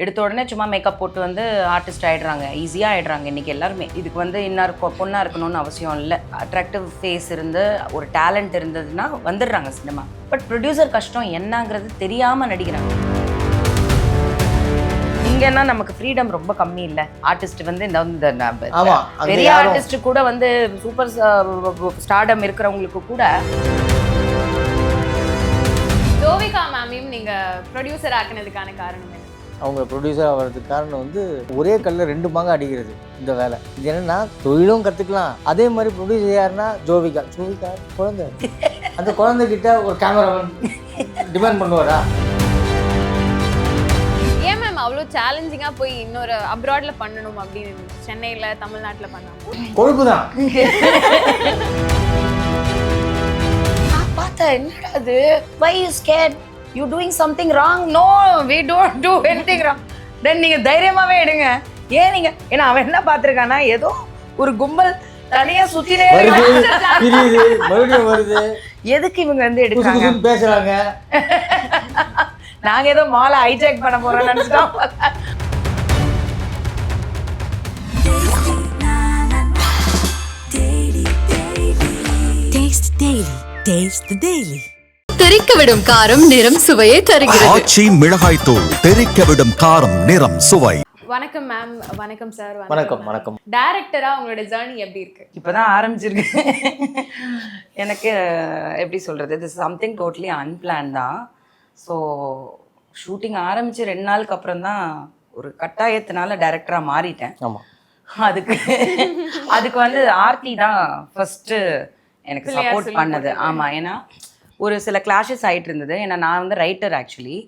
எடுத்த உடனே சும்மா மேக்கப் போட்டு வந்து ஆர்டிஸ்ட் ஆயிடுறாங்க. ஈஸியாக ஆயிடுறாங்க இன்னைக்கு எல்லாருமே. இதுக்கு வந்து இன்னார் பொண்ணாக இருக்கணும்னு அவசியம் இல்லை. அட்ராக்டிவ் ஃபேஸ் இருந்து ஒரு டேலண்ட் இருந்ததுன்னா வந்துடுறாங்க சினிமா பட் ப்ரொடியூசர் கஷ்டம் என்னங்கிறது தெரியாமல் நடிக்கிறாங்க. இங்கன்னா நமக்கு ஃப்ரீடம் ரொம்ப கம்மி இல்லை. ஆர்டிஸ்ட் வந்து இந்த பெரிய ஆர்டிஸ்ட் கூட வந்து சூப்பர் ஸ்டார்டம் இருக்கிறவங்களுக்கு கூட ஜோவிகா மேமையும் நீங்க ப்ரொடியூசர் ஆக்குனதுக்கான காரணம் என்ன? அவங்க ப்ரொடியூசர் ஆகிறதுக்கு காரணம் வந்து ஒரே கல்ல ரெண்டு மாங்க அடிக்கிறது இந்த வேலை. இது என்னன்னா தொழிலும் கற்றுக்கலாம் அதே மாதிரி ப்ரொடியூசர் யாருன்னா ஜோவிகா. ஜோவிகா குழந்தை. அந்த குழந்தைகிட்ட ஒரு கேமராமேன் டிமாண்ட் பண்ணுவாரா? ஏன் மேம் அவ்வளோ சேலஞ்சிங்காக போய் இன்னொரு அப்ராட்ல பண்ணணும் அப்படின்னு சென்னையில் தமிழ்நாட்டில் பண்ணாங்க கொழுப்பு தான் நான் பார்த்தேன் என்னடா அது why you scared you doing something wrong no we don't do anything wrong then நீங்க தைரியமாவே எடுங்க. ஏன் நீங்க ஏன்னா அவன் என்ன பார்த்திருக்கானா ஏதோ ஒரு கும்பல் தனியா சுத்தினே வருது எதுக்கு இவங்க வந்து எடுக்கிறாங்க? புதுசுன்னு பேசுறாங்க. நாங்க ஏதோ மாலை ஹைஜாக் பண்ண போறோம்னு நினைச்சிட்டோம். Taste Daily. Taste the Daily. தெறிக்க விடும் காரம் நிறம் சுவையை தருகிறது. ஆச்சி மிளகாய் தூள் தெறிக்க விடும் காரம் நிறம் சுவை. வணக்கம் மேம் வணக்கம் சார் வணக்கம் வணக்கம் டேரக்டரா உங்களோட ஜேர்னி எப்படி இருக்கு? இப்பதான் ஆரம்பிச்சிருக்கு. எனக்கு எப்படி சொல்றது இது சம்திங் டோட்டலி அன்பிளான் தான். ஸோ ஷூட்டிங் ஆரம்பிச்சு ரெண்டு நாளுக்கு அப்புறம் தான் ஒரு கட்டாயத்தினால டைரக்டராக மாறிட்டேன். ஆமா. அதுக்கு அதுக்கு வந்து ஆர்த்தி தான் ஃபர்ஸ்ட் எனக்கு சப்போர்ட் பண்ணது. ஆமா ஏன்னா ஒரு சில கிளாஷஸ் ஆகிட்டு இருந்தது ஏன்னா நான் வந்து ரைட்டர் ஆக்சுவலி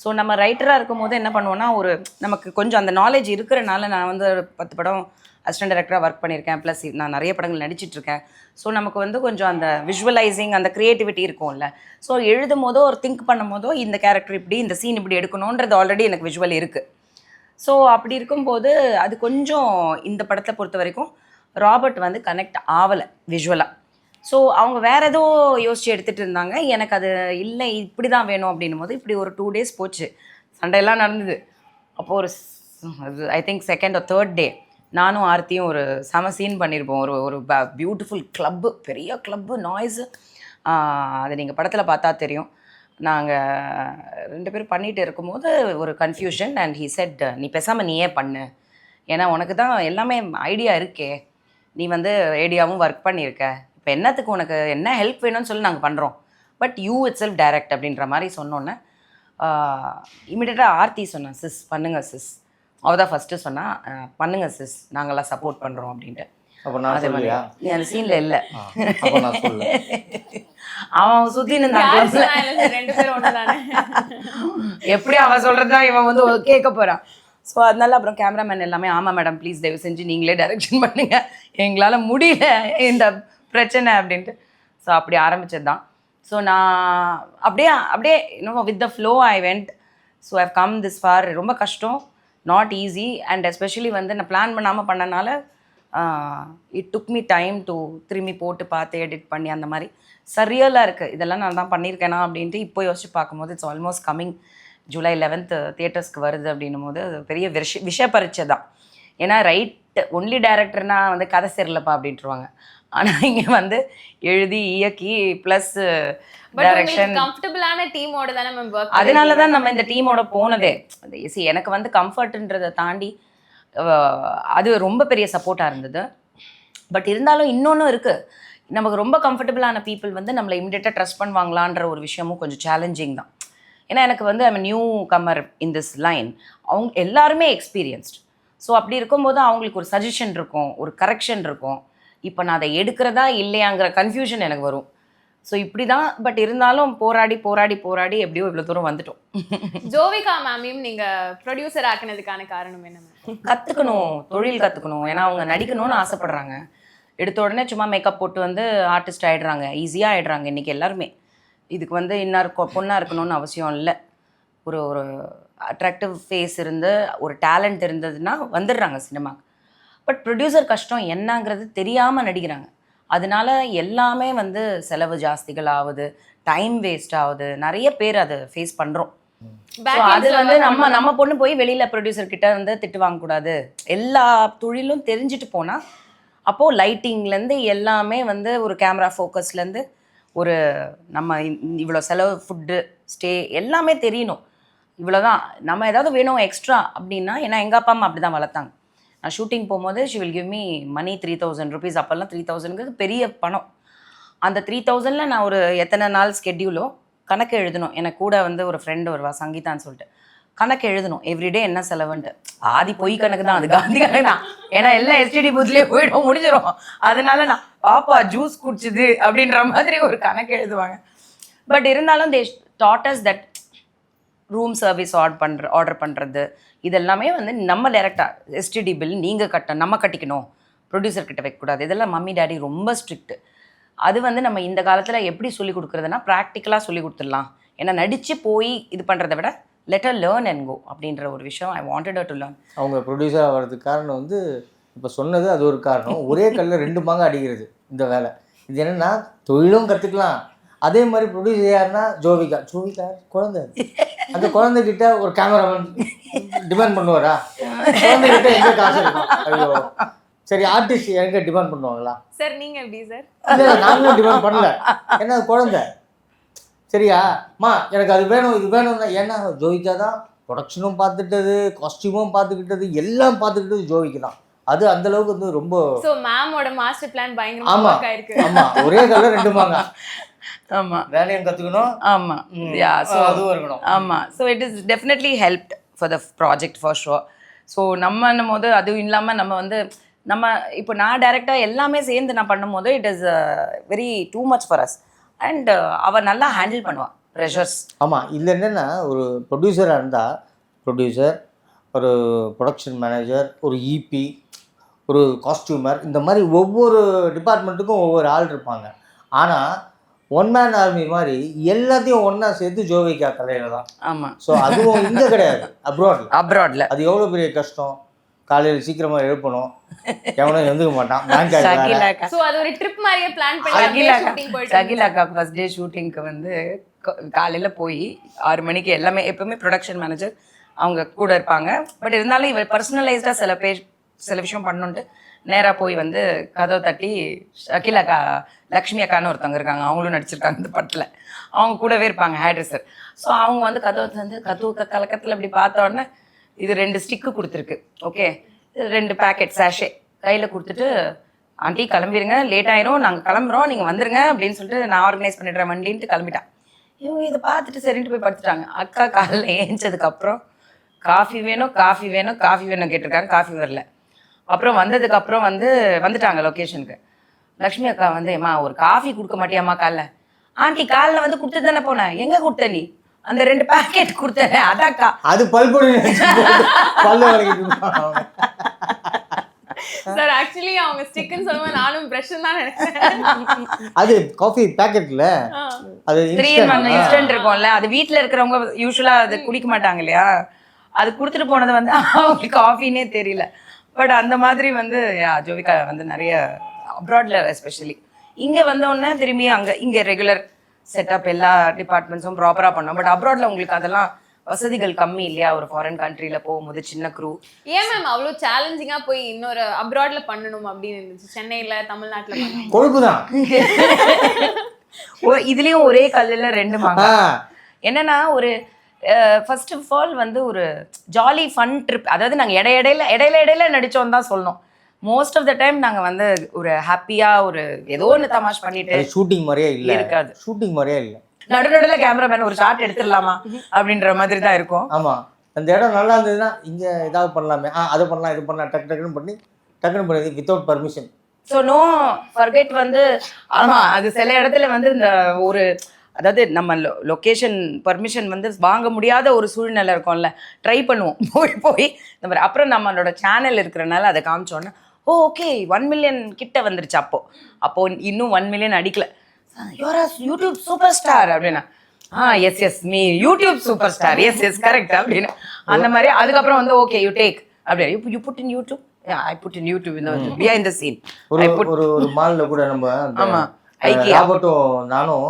ஸோ நம்ம ரைட்டராக இருக்கும் போது என்ன பண்ணுவோம்னா ஒரு நமக்கு கொஞ்சம் அந்த நாலேஜ் இருக்கிறனால நான் வந்து ஒரு பத்து படம் அசிஸ்டன்ட் டேரக்டராக ஒர்க் பண்ணியிருக்கேன். ப்ளஸ் நான் நிறைய படங்கள் நடிச்சிட்ருக்கேன் ஸோ நமக்கு வந்து கொஞ்சம் அந்த விஷுவலைசிங் அந்த க்ரியேட்டிவிட்டி இருக்கும்ல. ஸோ எழுதும் போதோ ஒரு திங்க் பண்ணும் போதோ இந்த கேரக்டர் இப்படி இந்த சீன் இப்படி எடுக்கணுன்றது ஆல்ரெடி எனக்கு விஷுவல் இருக்குது ஸோ அப்படி இருக்கும்போது அது கொஞ்சம் இந்த படத்தை பொறுத்த வரைக்கும் ராபர்ட் வந்து கனெக்ட் ஆகலை விஷுவலாக ஸோ அவங்க வேற ஏதோ யோசிச்சு எடுத்துட்டு இருந்தாங்க. எனக்கு அது இல்லை இப்படி தான் வேணும் அப்படின்னும் போது இப்படி ஒரு டூ டேஸ் போச்சு. சண்டையெல்லாம் நடந்தது. அப்போது ஒரு ஐ திங்க் செகண்ட் ஒரு தேர்ட் டே நானும் ஆர்த்தியும் ஒரு செம சீன் பண்ணியிருப்போம் ஒரு ஒரு பியூட்டிஃபுல் கிளப்பு பெரிய கிளப்பு நாய்ஸு அது நீங்கள் படத்தில் பார்த்தா தெரியும். நாங்கள் ரெண்டு பேரும் பண்ணிகிட்டு இருக்கும்போது ஒரு கன்ஃபியூஷன் அண்ட் ஹி செட் நீ பேசாமல் நீயே பண்ணு. ஏன்னா உனக்கு தான் எல்லாமே ஐடியா இருக்கே. நீ வந்து ஐடியாவும் ஒர்க் பண்ணியிருக்க இப்போ என்னத்துக்கு உனக்கு என்ன ஹெல்ப் வேணும்னு சொல்லி நாங்கள் பண்ணுறோம் but you itself direct அப்படின்ற மாதிரி சொன்னோன்னே இமிடியட்டாக ஆர்த்தி சொன்னேன் சிஸ் பண்ணுங்க சிஸ் அவள் தான் ஃபஸ்ட்டு சொன்னா "அஹ், பண்ணுங்க சிஸ் நாங்கள்லாம் சப்போர்ட் பண்ணுறோம் அப்படின்ட்டு. அப்ப நான் அதே மாதிரி. அந்த சீனில் இல்லை. அப்ப நான் சொல்ல அவன் ஒண்ணுதானே? எப்படி அவன் சொல்றதா இவன் வந்து கேட்க போறான். ஸோ அதனால அப்புறம் கேமராமேன் எல்லாமே ஆமாம் மேடம் ப்ளீஸ் தயவு செஞ்சு நீங்களே டைரக்ஷன் பண்ணுங்க. எங்களால் முடியல. இந்த பிரச்சனை அப்படின்ட்டு. ஸோ அப்படி ஆரம்பிச்சது தான் ஸோ நான் அப்படியே அப்படியே இன்னும் with the flow I went so I've come this far ரொம்ப கஷ்டம். நாட் ஈஸி அண்ட் எஸ்பெஷலி வந்து நான் பிளான் பண்ணாமல் பண்ணனால it took me time to திரும்பி போட்டு பார்த்து எடிட் பண்ணி அந்த மாதிரி. சரியலாக இருக்குது இதெல்லாம் நான் தான் பண்ணியிருக்கேனா அப்படின்ட்டு இப்போ யோசிச்சு பார்க்கும்போது it's almost coming July eleventh தியேட்டர்ஸ்க்கு வருது அப்படின்னும் போது அது பெரிய விஷ விஷ பரீட்சை தான் ஏன்னா ரைட் ஒன்லி டேரக்டர்னா வந்து கதை சரியில்லப்பா அப்படின்ட்டுருவாங்க. ஆனால் இங்கே வந்து எழுதி இயக்கி ப்ளஸ் டைரக்ஷன் கம்ஃபர்டபுளான டீமோட தானே மேம் அதனால தான் நம்ம இந்த டீமோட போனதே. see எனக்கு வந்து கம்ஃபர்ட்ன்றதை தாண்டி அது ரொம்ப பெரிய சப்போர்ட்டாக இருந்தது. பட் இருந்தாலும் இன்னொன்றும் இருக்குது நமக்கு ரொம்ப கம்ஃபர்டபுளான பீப்புள் வந்து நம்மளை இமிடியேட்டாக ட்ரஸ்ட் பண்ணுவாங்களான்ற ஒரு விஷயமும் கொஞ்சம் சேலஞ்சிங் தான். ஏன்னா எனக்கு வந்து I'm newcomer in this line அவங்க எல்லாருமே எக்ஸ்பீரியன்ஸ்ட் ஸோ அப்படி இருக்கும்போது அவங்களுக்கு ஒரு சஜஷன் இருக்கும் ஒரு கரெக்ஷன் இருக்கும். இப்போ நான் அதை எடுக்கிறதா இல்லையாங்கிற கன்ஃபியூஷன் எனக்கு வரும். ஸோ இப்படி தான் பட் இருந்தாலும் போராடி போராடி போராடி எப்படியோ இவ்வளோ தூரம் வந்துட்டோம். ஜோவிகா மேமையும் நீங்க ப்ரொடியூசர் ஆக்குனதுக்கான காரணம் என்ன மேம் கற்றுக்கணும் தொழில் கற்றுக்கணும் ஏன்னா அவங்க நடிக்கணும்னு ஆசைப்படுறாங்க. எடுத்த உடனே சும்மா மேக்கப் போட்டு வந்து ஆர்டிஸ்ட் ஆயிடுறாங்க. ஈஸியாக ஆயிடுறாங்க இன்றைக்கி எல்லாருமே. இதுக்கு வந்து இன்னார் பொண்ணாக இருக்கணும்னு அவசியம் இல்லை. ஒரு ஒரு அட்ராக்டிவ் ஃபேஸ் இருந்து ஒரு டேலண்ட் இருந்ததுன்னா வந்துடுறாங்க சினிமாக்கு பட் ப்ரொடியூசர் கஷ்டம் என்னங்கிறது தெரியாமல் நடிக்கிறாங்க. அதனால எல்லாமே வந்து செலவு ஜாஸ்திகள் ஆகுது டைம் வேஸ்ட் ஆகுது. நிறைய பேர் அதை ஃபேஸ் பண்ணுறோம் அது வந்து நம்ம. நம்ம பொண்ணு போய் வெளியில ப்ரொடியூசர் கிட்ட வந்து திட்டு வாங்கக்கூடாது எல்லா தொழிலும் தெரிஞ்சுட்டு போனா அப்போ லைட்டிங்ல இருந்து எல்லாமே வந்து ஒரு கேமரா ஃபோக்கஸ்ல இருந்து ஒரு நம்ம இவ்வளோ செலவு ஃபுட்டு ஸ்டே எல்லாமே தெரியணும். இவ்வளோதான் நம்ம ஏதாவது வேணும் எக்ஸ்ட்ரா அப்படின்னா ஏன்னா எங்கள் அப்பா அம்மா அப்படி தான் வளர்த்தாங்க. நான் ஷூட்டிங் போகும்போது she will give me money three thousand rupees அப்போல்லாம் த்ரீ தௌசண்ட்ங்கிறது பெரிய பணம். அந்த த்ரீ தௌசண்டில் நான் ஒரு எத்தனை நாள் ஸ்கெட்யூலோ கணக்கு எழுதணும். எனக்கு கூட வந்து ஒரு ஃப்ரெண்டு வருவா சங்கீதான்னு சொல்லிட்டு. கணக்கு எழுதணும். எவ்ரிடே என்ன செலவுன்ட்டு. ஆதி பொய் கணக்கு தான். அது காந்தி கணக்கு தான். ஏன்னா எல்லாம் எஸ்டிடி பூத்லேயே போயிடும் முடிஞ்சிடும் அதனால நான் பாப்பா ஜூஸ் குடிச்சுது அப்படின்ற மாதிரி ஒரு கணக்கு எழுதுவாங்க. பட் இருந்தாலும் they taught us that room service order பண்ணுற ஆர்டர் பண்ணுறது இதெல்லாமே வந்து நம்ம டேரெக்டாக எஸ்டிடி பில் நீங்கள் கட்ட நம்ம கட்டிக்கணும். ப்ரொடியூசர் கிட்ட வைக்கக்கூடாது இதெல்லாம் மம்மி டேடி ரொம்ப ஸ்ட்ரிக்ட்டு அது வந்து நம்ம இந்த காலத்தில் எப்படி சொல்லி கொடுக்குறதுனா ப்ராக்டிக்கலாக சொல்லி கொடுத்துடலாம். ஏன்னா நடித்து போய் இது பண்ணுறதை விட லெட்டர் லேர்ன் அண்ட் கோ அப்படின்ற ஒரு விஷயம் ஐ வாண்டட் டு லேர்ன் அவங்க ப்ரொடியூசர் ஆகிறதுக்கு காரணம் வந்து இப்போ சொன்னது அது ஒரு காரணம். ஒரே கல்லில் ரெண்டு மாங்க அடிக்கிறது இந்த வேலை. இது என்னென்னா தொழிலும் கற்றுக்கலாம் அதே மாதிரி ப்ரொடியூசர் யாருன்னா ஜோவிகா. ஜோவிகா குழந்தை அந்த குழந்தைகிட்ட ஒரு கேமராமேன் டிமாண்ட் பண்ணுவாரா? குழந்தைகிட்ட எங்கே காசு இருக்கும்? ஐயோ. சரி ஆர்டிஸ்ட் எங்கே டிமாண்ட் பண்ணுவாங்களா? சார் நீங்க எப்படி சார் இல்லை நாங்களும் டிமாண்ட் பண்ணல. ஏன்னா அது குழந்தை? சரியா? மா எனக்கு அது வேணும் இது வேணும்னா ஏன்னா ஜோவிகா தான் ப்ரொடக்ஷனும் பார்த்துட்டது காஸ்டியூமும் பார்த்துக்கிட்டது எல்லாம் பார்த்துக்கிட்டது ஜோவிக்கு தான். அது அந்த அளவுக்கு வந்து ரொம்ப சோ மேமோட மாஸ்டர் பிளான் பயங்கரமா ஆயிருக்கு. ஆமா. ஒரே கல்ல ரெண்டு மாங்க. ஆமாம் வேலையும் கற்றுக்கணும் ஆமாம் யா ஸோ அதுவும் இருக்கணும். ஆமாம் so it is definitely helped for the project for sure so நம்ம போது அதுவும் இல்லாமல் நம்ம வந்து நம்ம இப்போ நான் டைரெக்டாக எல்லாமே சேர்ந்து நான் பண்ணும்போது it is very too much for us and அவள் நல்லா ஹேண்டில் பண்ணுவாள் ப்ரெஷர்ஸ் ஆமாம் இதில் என்னென்னா ஒரு ப்ரொடியூசராக இருந்தால் ப்ரொடியூசர் ஒரு ப்ரொடக்ஷன் மேனேஜர் ஒரு இபி ஒரு காஸ்டியூமர் இந்த மாதிரி ஒவ்வொரு டிபார்ட்மெண்ட்டுக்கும் ஒவ்வொரு ஆள் இருப்பாங்க. ஆனால் ஒன் மேன் ஆர்மி மாதிரி எல்லாத்தையும் ஒன்றா சேர்த்து ஜோவிகா தலையில் தான் ஆமாம் ஸோ அதுவும் இங்கே கிடையாது. அப்ராடில் அப்ராடில் அது எவ்வளோ பெரிய கஷ்டம்? காலையில் சீக்கிரமாக எழுப்பணும். எவனும் எழுந்துக்க மாட்டான். பேங்க் ஷகிலாக்கா சோ அது ஒரு ட்ரிப் மாதிரியே பிளான் பண்ணி ஷகிலாக்கா ஃபர்ஸ்ட் டே ஷூட்டிங்க்கு வந்து காலையில் போய் ஆறு மணிக்கு எல்லாமே எப்பவுமே ப்ரொடக்ஷன் மேனேஜர் அவங்க கூட இருப்பாங்க. பட் இருந்தாலும் இவ பர்சனலைஸ்டாக சில பேர் சில விஷயம் பண்ணுன்ட்டு நேராக போய் வந்து கதவை தட்டி அகில அக்கா லக்ஷ்மி அக்கான்னு ஒருத்தவங்க இருக்காங்க. அவங்களும் நடிச்சிருக்காங்க இந்த படத்தில். அவங்க கூடவே இருப்பாங்க ஹேட்ரஸர் ஸோ அவங்க வந்து கதவை வந்து கதவு கலக்கத்தில் இப்படி பார்த்த உடனே இது ரெண்டு ஸ்டிக்கு கொடுத்துருக்கு ஓகே இது ரெண்டு பேக்கெட் சாஷே கையில் கொடுத்துட்டு ஆண்டி கிளம்பிடுங்க லேட் ஆயிரும். நாங்கள் கிளம்புறோம். நீங்கள் வந்துருங்க அப்படின்னு சொல்லிட்டு நான் ஆர்கனைஸ் பண்ணிடுறேன் வண்டின்ட்டு கிளம்பிட்டான். இவங்க இதை பார்த்துட்டு சரின்ட்டு போய் படுத்துட்டாங்க. அக்கா காலையில் ஏஞ்சதுக்கப்புறம் காஃபி வேணும் காஃபி வேணும் காஃபி வேணும் கேட்டிருக்காங்க. காஃபி வரல. அப்புறம் வந்ததுக்கு அப்புறம் வந்து வந்துட்டாங்க லொக்கேஷனுக்கு லக்ஷ்மி அக்கா வந்து ஏம்மா ஒரு காஃபி கொடுக்க மாட்டியாம்மா காலைல? ஆண்டி காலைல வந்து கொடுத்து தானே போனேன். எங்கே கொடுத்த நீ? அந்த ரெண்டு பேக்கெட் கொடுத்தேன். அதாக்கா அது பல்பொடி. சார் ஆக்சுவலி அவங்க ஸ்டிக்னு சொல்லும்போது நானும் பிரஷ் தான் நினைச்சேன். அது காஃபி பேக்கெட்ல அது த்ரீ இன்ஸ்டன்ட் இருக்கும்ல. அது வீட்டில் இருக்கிறவங்க யூஸ்வலாக அது குடிக்க மாட்டாங்க இல்லையா? அது கொடுத்துட்டு போனது வந்து அவங்களுக்கு காஃபினே தெரியல. பட் அந்த மாதிரி வந்து ஜோவிகா வந்து நிறைய அப்ராட்ல எஸ்பெஷலி இங்கே வந்தோடனே திரும்பி அங்கே இங்கே ரெகுலர் செட்டப் எல்லா டிபார்ட்மெண்ட்ஸும் ப்ராப்பராக பண்ணோம். பட் அப்ராட்ல உங்களுக்கு அதெல்லாம் வசதிகள் கம்மி இல்லையா? ஒரு ஃபாரின் கண்ட்ரியில் போகும்போது சின்ன க்ரூ ஏன் மேம் அவ்வளோ சேலஞ்சிங்கா போய் இன்னொரு அப்ராட்ல பண்ணணும் அப்படின்னு இருந்துச்சு? சென்னையில தமிழ்நாட்டுல கொழுப்பு தான் ஓ இதுலேயும் ஒரே கல்லில் ரெண்டு மாங்க. என்னன்னா ஒரு ஃபர்ஸ்ட் ஆஃப் ஆல் வந்து ஒரு ஜாலி ஃபன் ட்ரிப் அதாவது நாங்கள் இடைய இடையில இடையில இடையில நடிச்சோம் தான் சொல்லணும். மோஸ்ட் ஆஃப் த டைம் நாங்கள் வந்து ஒரு ஹாப்பியாக ஒரு ஏதோ ஒன்று தமாஷ் பண்ணிட்டு ஷூட்டிங் மாதிரியே இல்ல. இருக்காது. ஷூட்டிங் மாதிரியே இல்ல. நடு நடுவில் கேமராமேன் ஒரு ஷாட் எடுத்துடலாமா அப்படின்ற மாதிரி தான் இருக்கும். ஆமா. அந்த இடம் நல்லா இருந்ததுன்னா இங்க ஏதாவது பண்ணலாமே. ஆ அதை பண்ணலாம் இது பண்ணலாம் டக்கு டக்குன்னு பண்ணி டக்குன்னு பண்ணி without permission so no forget வந்து ஆமா அது சில இடத்துல வந்து இந்த ஒரு அதாவது நம்ம லொக்கேஷன் பர்மிஷன் வந்து வாங்க முடியாத ஒரு சூழ்நிலை இருக்கும்ல. ட்ரை பண்ணுவோம். போய் போய் இந்த மாதிரி. அப்புறம் நம்மளோட சேனல் இருக்கிறனால அதை காமிச்சோன்னே ஓ ஓகே ஒன் மில்லியன் கிட்ட வந்துருச்சு அப்போ. அப்போ இன்னும் ஒன் மில்லியன் அடிக்கல. யூஆர் யூடியூப் சூப்பர் ஸ்டார் அப்படின்னா. ஆ yes yes me YouTube super star yes yes correct அப்படின்னு. அந்த மாதிரி. அதுக்கப்புறம் வந்து ஓகே யூ டேக் அப்படியே you put in YouTube I put in YouTube இந்த பிஹைண்ட் த சீன் ஒரு ஒரு மால்ல கூட நம்ம ஆமா. ராபர்ட்டும் நானும்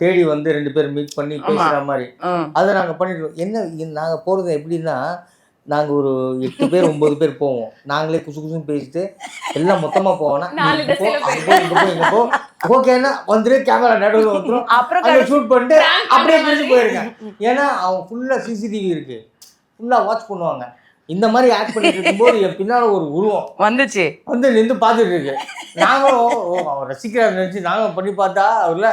தேடி வந்து ரெண்டு பேரும் மீட் பண்ணி பேசுகிற மாதிரி. அதை நாங்கள் பண்ணிட்டு என்ன நாங்கள் போகிறது எப்படின்னா நாங்கள் ஒரு எட்டு பேர் ஒம்பது பேர் போவோம். நாங்களே குசு குசுன்னு பேசிட்டு எல்லாம் மொத்தமாக போவோம்னா ஓகேன்னா வந்துட்டு கேமரா நடுவில் வந்துடும் அப்புறம் ஷூட் பண்ணிட்டு அப்படியே மாதிரி. போயிருக்கேன் ஏன்னா அவங்க ஃபுல்லாக சிசிடிவி இருக்கு. ஃபுல்லாக வாட்ச் பண்ணுவாங்க. இந்த மாதிரி ஆக்ட் பண்ணிட்டு இருக்கும்போது என் பின்னால் ஒரு உருவம் வந்துச்சு. வந்து நின்று பார்த்துட்டு இருக்கு. நாங்களும் ஓ அவர் ரசிக்கிறார் நினச்சி நாங்களும் பண்ணி பார்த்தா அவர்ல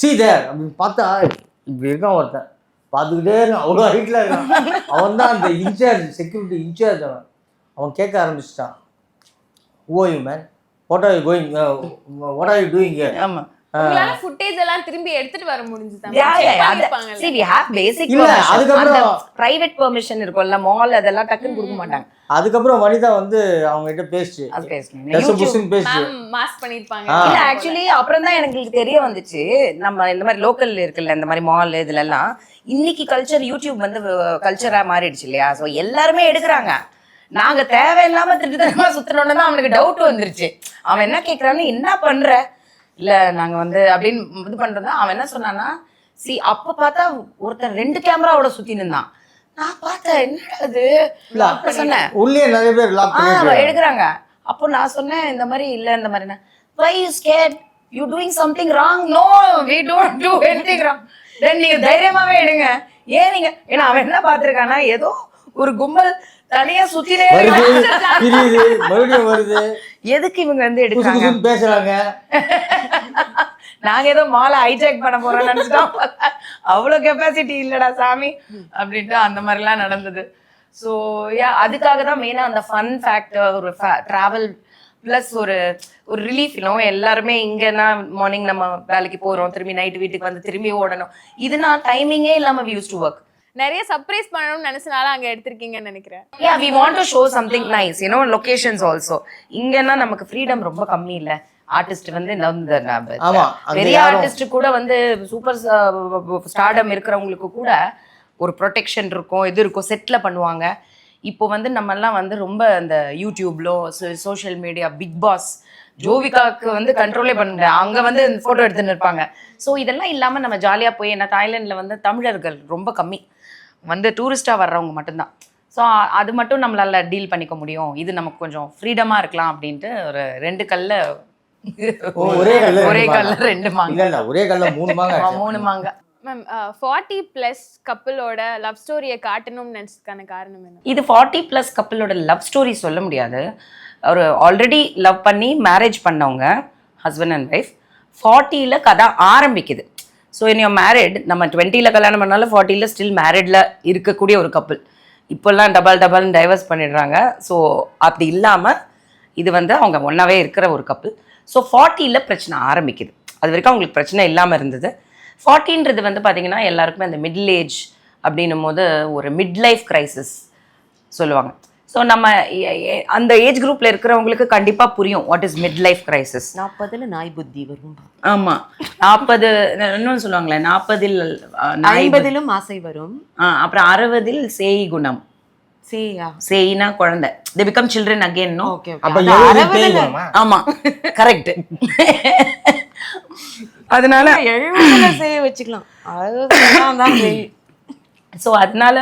சீதர் அப்படின்னு பார்த்தா இப்படி இருக்கான் ஒருத்தன். பார்த்துக்கிட்டே இருக்கான். அவ்வளோ ஹைட்டில் இருக்கான். அவன் தான் அந்த இன்சார்ஜ் செக்யூரிட்டி இன்சார்ஜ் அவன். அவன் கேட்க ஆரம்பிச்சிட்டான். ஓ you man what are you going what are you doing ஆமா. உங்களால ஃபுட்டேஜ் எல்லாம் திரும்பி எடுத்துட்டு வர முடிஞ்சுதா? Basic இல்ல, permission. அதுக்கப்புறம் private permission இருக்கும்ல mall அதெல்லாம் டக்குன்னு கொடுக்க மாட்டாங்க. அதுக்கப்புறம் வனிதா வந்து அவங்க கிட்ட பேசுச்சு. அது பேசுச்சு. மேம் மாஸ்க் பண்ணிருப்பாங்க. இல்ல ஆக்சுவலி அப்புறம் தான் எனக்கு தெரிய வந்துச்சு. நம்ம இந்த மாதிரி லோக்கல் இருக்குல்ல இந்த மாதிரி மால் இதுல எல்லாம் இன்னைக்கு கல்ச்சர் யூடியூப் வந்து கல்ச்சரா மாறிடுச்சு இல்லையா? ஸோ எல்லாருமே எடுக்கிறாங்க. நாங்க தேவையில்லாம திருட்டுத்தனமா சுத்தணும்னு தான் அவனுக்கு டவுட் வந்துருச்சு. அவன் என்ன கேக்குறான்னு என்ன பண்ற? இல்ல நாங்க வந்து அப்படின்னு இது பண்றதா அவன் என்ன சொன்னான்னா சி அப்ப பார்த்தா ஒருத்தன் ரெண்டு கேமராவோட சுத்தி நின்னான் நான் பார்த்தேன் என்னடா அப்ப சொன்னேன். உள்ளே நிறைய பேர் எடுக்கிறாங்க. அப்போ நான் சொன்னேன் இந்த மாதிரி இல்ல இந்த மாதிரி why you scared you doing something wrong no we don't do anything wrong then நீங்க தைரியமாவே எடுங்க. ஏன் நீங்க ஏன்னா அவன் என்ன பார்த்திருக்கானா ஏதோ ஒரு கும்பல் தனியா சுத்தினே வருது இருக்காங்க. பிரியுது மறுபடியும் வருது. எதுக்கு இவங்க வந்து எடுக்கிறாங்க? பேசுறாங்க. நாங்க ஏதோ மாலை ஹைஜாக் பண்ண போறோம்னு நினைச்சிட்டோம். அவ்வளவு கெப்பாசிட்டி இல்லடா சாமி அப்படின்ட்டு அந்த மாதிரிலாம் நடந்தது. ஸோ யா அதுக்காக தான் மெயினாக அந்த ஃபன் ஃபேக்டர் ஒரு ட்ராவல் ப்ளஸ் ஒரு ஒரு ரிலீஃப் இல்லை எல்லாருமே இங்கன்னா மார்னிங் நம்ம வேலைக்கு போகிறோம் திரும்பி நைட்டு வீட்டுக்கு வந்து திரும்பி ஓடணும். இது நான் டைமிங்கே இல்லாமல் யூஸ் டு ஒர்க் நிறைய சர்ப்ரைஸ் பண்ணணும்னு நினைச்சனால அங்க எடுத்திருக்கீங்கன்னு நினைக்கிறேன். Yeah we want to show something nice you know locations also இங்கன்னா நமக்கு ஃப்ரீடம் ரொம்ப கம்மி இல்ல. ஆர்டிஸ்ட் வந்து இந்த நம்ம ஆமா, அங்க பெரிய ஆர்டிஸ்ட் கூட வந்து சூப்பர் ஸ்டார்டம் இருக்கிறவங்களுக்கு கூட ஒரு ப்ரொடெக்ஷன் இருக்கும் இது இருக்கும் செட்டில் பண்ணுவாங்க. இப்போ வந்து நம்மெல்லாம் வந்து ரொம்ப அந்த யூடியூப்லோ சோஷியல் மீடியா பிக் பாஸ் ஜோவிகாவுக்கு வந்து கண்ட்ரோலே பண்ண அங்கே வந்து ஃபோட்டோ எடுத்துன்னு இருப்பாங்க. ஸோ இதெல்லாம் இல்லாமல் நம்ம ஜாலியாக போய் என்ன தாய்லாண்டில் வந்து தமிழர்கள் ரொம்ப கம்மி. வந்து டூரிஸ்டாக வர்றவங்க மட்டும்தான். ஸோ அது மட்டும் நம்மளால டீல் பண்ணிக்க முடியும். இது நமக்கு கொஞ்சம் ஃப்ரீடமாக இருக்கலாம் அப்படின்ட்டு ஒரு ரெண்டு கல்ல ஒரே கல்ல ஒரே கல்ல மாங்கா. ரெண்டு மாங்க. இல்ல இல்ல ஒரே கல்ல மூணு மாங்க மூணு மாங்க. மேம் ஃபார்ட்டி பிளஸ் கப்பிளோட லவ் ஸ்டோரியை காட்டணும்னு நினைச்சதுக்கான காரணம் என்ன? இது ஃபார்ட்டி ப்ளஸ் கப்பிளோட லவ் ஸ்டோரி சொல்ல முடியாது. ஒரு ஆல்ரெடி லவ் பண்ணி மேரேஜ் பண்ணவங்க ஹஸ்பண்ட் அண்ட் ஒய்ஃப் ஃபார்ட்டியில் கதை ஆரம்பிக்குது. ஸோ இன் யோர் மேரிட் நம்ம டுவெண்ட்டியில் கல்யாணம் பண்ணாலும் ஃபார்ட்டியில் ஸ்டில் மேரிடில் இருக்கக்கூடிய ஒரு கப்பல் இப்போல்லாம் டபுள் டபுள்னு டைவர்ஸ் பண்ணிடுறாங்க. ஸோ அப்படி இல்லாமல் இது வந்து அவங்க ஒன்றாவே இருக்கிற ஒரு கப்பல் ஸோ ஃபார்ட்டியில் பிரச்சனை ஆரம்பிக்குது. அது வரைக்கும் அவங்களுக்கு பிரச்சனை இல்லாமல் இருந்தது. ஃபார்ட்டின்றது வந்து பார்த்திங்கன்னா எல்லாருக்குமே அந்த மிடில் ஏஜ் அப்படின்னும் போது ஒரு மிட் லைஃப் க்ரைசிஸ் சொல்லுவாங்க. ஸோ நம்ம அந்த ஏஜ் குரூப்ல இருக்கிறவங்களுக்கு கண்டிப்பா புரியும். What is mid life crisis நாற்பதுல நாய் புத்தி வரும். ஆமா. நாற்பது இன்னொன்று சொல்லுவாங்களே நாற்பதில். ஐம்பதிலும் ஆசை வரும். அப்புறம் அறுபதில் சேய் குணம். சேயா? சேயினா குழந்தை. They become children again no? ஆமா. கரெக்ட் அதனால எழுபதுல சேய வச்சுக்கலாம். அறுபதுலாம் தான் ஸோ அதனால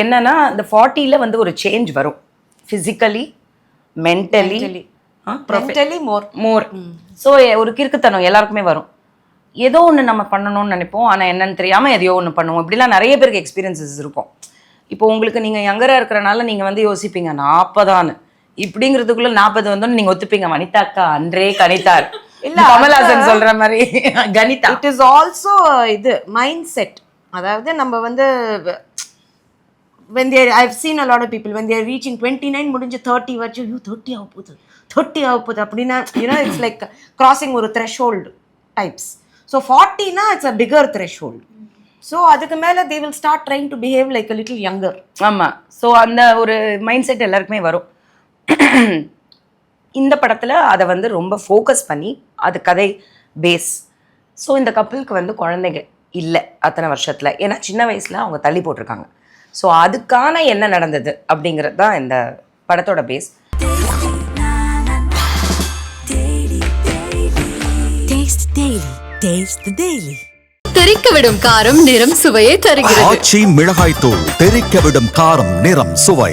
என்னன்னா இந்த ஃபார்ட்டியில் வந்து ஒரு சேஞ்ச் வரும். Physically mentally mentally more more so ஒரு கிறுக்குத்தனம் எல்லாருக்குமே வரும். ஏதோ ஒன்று நம்ம பண்ணணும்னு நினைப்போம். ஆனால் என்னன்னு தெரியாமல் எதையோ ஒன்று பண்ணுவோம். இப்படிலாம் நிறைய பேருக்கு எக்ஸ்பீரியன்சஸ் இருக்கும். இப்போ உங்களுக்கு நீங்கள் யங்கராக இருக்கிறனால நீங்கள் வந்து யோசிப்பீங்க நாற்பதான்னு இப்படிங்கிறதுக்குள்ள நாற்பது வந்தோன்னு நீங்கள் ஒத்துப்பீங்க. வனிதாக்கா அன்றே கணித்தார் இல்ல, இல்ல கமல்ஹாசன் சொல்ற மாதிரி. கணிதா இட் இஸ் ஆல்சோ இது மைண்ட் செட் அதாவது நம்ம வந்து when I've seen seen a lot of people when they're reaching 29 முடிஞ்சு 30 வரைக்கும் யூ தேர்ட்டி ஆக போகுது 30 ஆக போகுது அப்படின்னா you know it's like crossing ஒரு threshold types so ஃபார்ட்டினா it's a figure threshold so அதுக்கு மேலே they will start trying to behave like a little younger ஆமாம் ஸோ அந்த ஒரு மைண்ட் செட் எல்லாருக்குமே வரும். இந்த படத்தில் அதை வந்து ரொம்ப ஃபோக்கஸ் பண்ணி அது கதை பேஸ் ஸோ இந்த கப்பலுக்கு வந்து குழந்தைங்க இல்லை அத்தனை வருஷத்தில். ஏன்னா சின்ன வயசில் அவங்க தள்ளி போட்டிருக்காங்க. ஸோ அதுக்கான என்ன நடந்தது அப்படிங்கிறது தான் இந்த படத்தோட பேஸ் தெரிக்க விடும் காரம் நிறம் சுவையை தருகிறது. ஆச்சி மிளகாய் தூள் தெரிக்க விடும் காரம் நிறம் சுவை.